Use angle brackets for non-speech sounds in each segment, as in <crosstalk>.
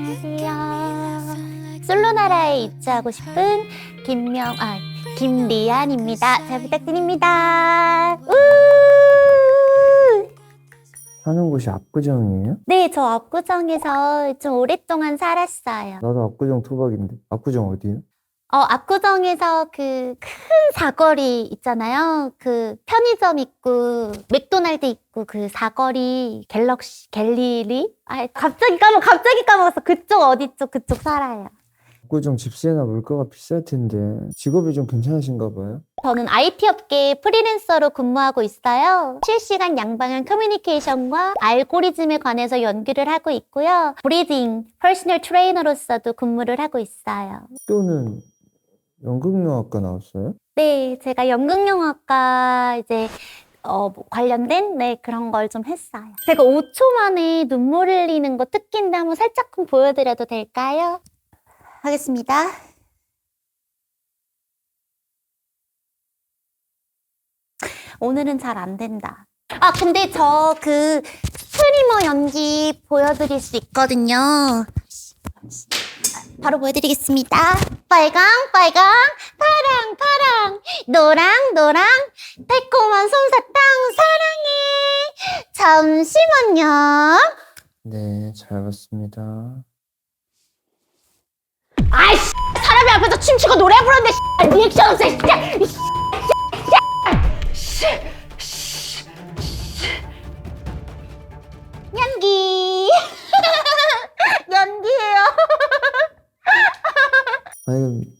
안녕하세요. 솔로나라에 입주하고 싶은 김명, 아, 김리안입니다. 잘 부탁드립니다. 우! 사는 곳이 압구정이에요? 네, 저 압구정에서 좀 오랫동안 살았어요. 나도 압구정 토박인데 압구정 어디요? 어, 압구정에서 그 큰 사거리 있잖아요. 그 편의점 있고 맥도날드 있고 그 사거리 갤럭시 갤리리? 아, 갑자기 까먹 갑자기 까먹었어. 그쪽 어디 쪽 그쪽 살아요. 압구정 집세나 물가가 비쌀 텐데 직업이 좀 괜찮으신가 봐요? 저는 IT 업계 프리랜서로 근무하고 있어요. 실시간 양방향 커뮤니케이션과 알고리즘에 관해서 연구를 하고 있고요. 브리딩, 퍼스널 트레이너로서도 근무를 하고 있어요. 학교는 연극영화과 나왔어요? 네, 제가 연극영화과 이제 어, 뭐 관련된 네 그런 걸 좀 했어요. 제가 5초 만에 눈물 흘리는 거 특기인데 한번 살짝 보여드려도 될까요? 하겠습니다. 오늘은 잘 안 된다. 아, 근데 저 그 스트리머 연기 보여드릴 수 있거든요. 바로 보여드리겠습니다. 빨강, 빨강, 파랑, 파랑, 노랑, 노랑, 달콤한 솜사탕 사랑해. 잠시만요. 네, 잘 봤습니다. 아이씨, 사람이 앞에서 춤추고 노래 부르는데 씨, 리액션 없어. 진짜. 이 씨, 씨,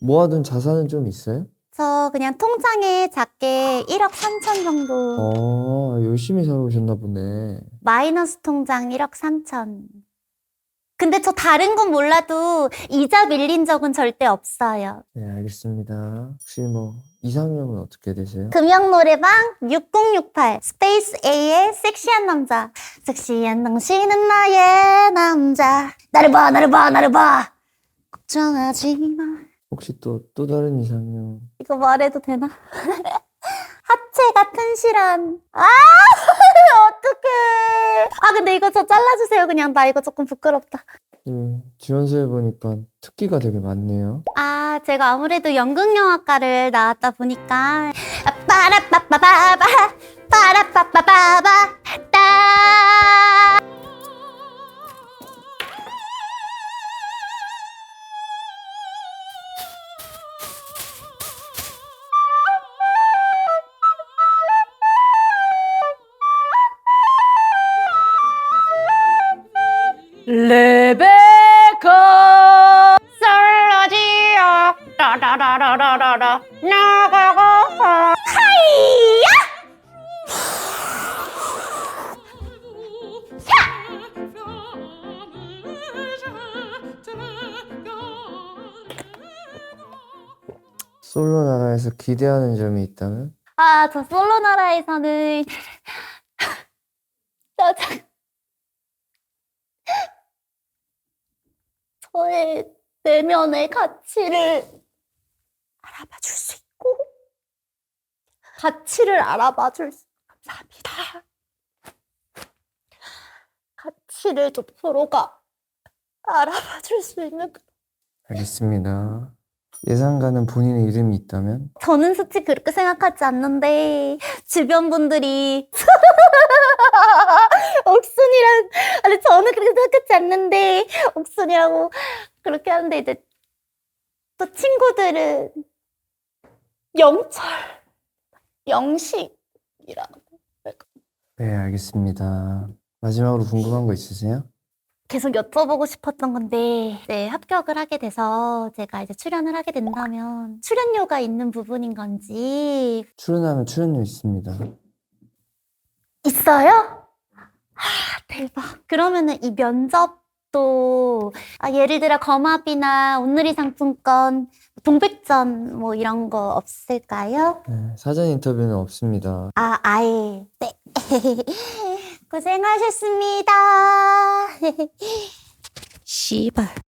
모아둔 자산은 좀 있어요? 저 그냥 통장에 작게 1억 3천 정도. 어, 열심히 살아오셨나 보네. 마이너스 통장 1억 3천. 근데 저 다른 건 몰라도 이자 밀린 적은 절대 없어요. 네, 알겠습니다. 혹시 뭐 이상형은 어떻게 되세요? 금영 노래방 6068 스페이스 A의 섹시한 남자. 섹시한 당신은 나의 남자. 나를 봐, 나를 봐, 나를 봐. 걱정하지 마. 혹시 또 또 다른 이상형? 이거 말해도 되나? <laughs> 하체가 튼실한. 아, <laughs> 어떡해. 아, 근데 이거 저 잘라주세요. 그냥 나 이거 조금 부끄럽다. 음, 지원서에 보니까 특기가 되게 많네요. 아, 제가 아무래도 연극영화과를 나왔다 보니까 빠라빠빠바바 빠라빠빠바바 따 레베카. 솔로지요 라라라라라라 나가고. 하이야! 솔로 나라에서 기대하는 점이 있다면? 아, 저 솔로 나라에서는 <laughs> 짜장 저의 내면의 가치를 알아봐 줄 수 있고 가치를 알아봐 줄 수, 감사합니다. 가치를 좀 서로가 알아봐 줄 수 있는 그- 알겠습니다. 예상 가는 본인의 이름이 있다면? 저는 솔직히 그렇게 생각하지 않는데 주변 분들이 <laughs> 옥순이랑 아니 저는 그렇게 생각하지 않는데 옥순이라고 그렇게 하는데 이제 또 친구들은 영철 영식이라고 네, 알겠습니다. 마지막으로 궁금한 거 있으세요? 계속 여쭤보고 싶었던 건데 네 합격을 하게 돼서 제가 이제 출연을 하게 된다면 출연료가 있는 부분인 건지 출연하면 출연료 있습니다. 있어요? 아, 대박. 그러면은 이 면접도 아, 예를 들어 거마비나 온누리 상품권, 동백전 뭐 이런 거 없을까요? 네, 사전 인터뷰는 없습니다. 아, 아예. 네. <laughs> 고생하셨습니다. <laughs> 씨발.